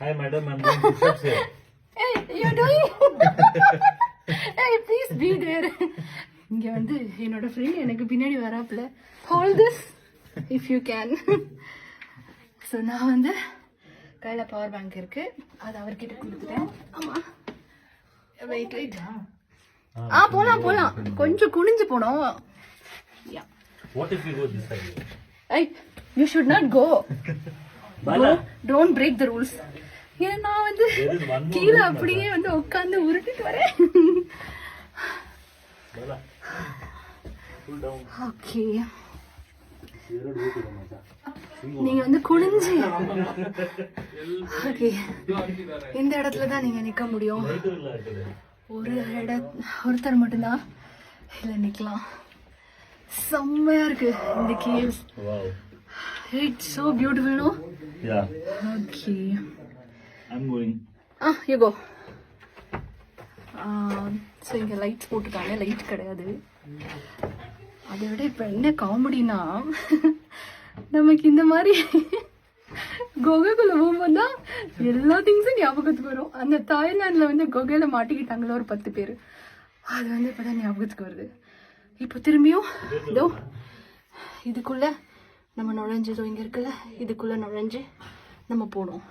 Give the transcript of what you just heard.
Hi, madam. I'm going to steps here. Hey, you're doing. hey, please be there. இங்க வந்து என்னோட friend எனக்கு பின்னாடி வராப்புல whole this if you can so நான் வந்து கையில் பவர் பேங்க் இருக்கு அது அவர்கிட்ட கொடுத்துட்டேன் ஆமா வெயிட் வெயிட் ஆ போலாம் போலாம் கொஞ்சம் குனிஞ்சு போனோம் யா side? I you should not go. Don't break the rules ஏன் நான் வந்து கீழே அப்படியே வந்து உட்காந்து உருட்டிட்டு வரேன். ஓகே நீங்க வந்து குனிஞ்சு. ஓகே இந்த இடத்துல தான் நீங்க நிக்க முடியும். ஒரு இட ஒருத்தர் மட்டும்தான் இல்ல நிக்கலாம். செம்மையா இருக்கு இந்த caves. It's so beautiful no okay I'm going. Ah you go so இங்கே லைட்ஸ் போட்டிருக்காங்க லைட் கிடையாது. அதை விட இப்போ என்ன காமெடினா நமக்கு இந்த மாதிரி குகைக்குள்ள போகும்போது தான் எல்லா திங்ஸும் ஞாபகத்துக்கு வரும். அந்த தாய்லாண்டில் வந்து குகையில் மாட்டிக்கிட்டாங்களோ ஒரு பத்து பேர். அது வந்து இப்போ தான் ஞாபகத்துக்கு வருது. இப்போ திரும்பியும் இதோ இதுக்குள்ளே நம்ம நுழைஞ்சதோ இங்கே இருக்குல்ல இதுக்குள்ளே நுழைஞ்சு நம்ம போனோம்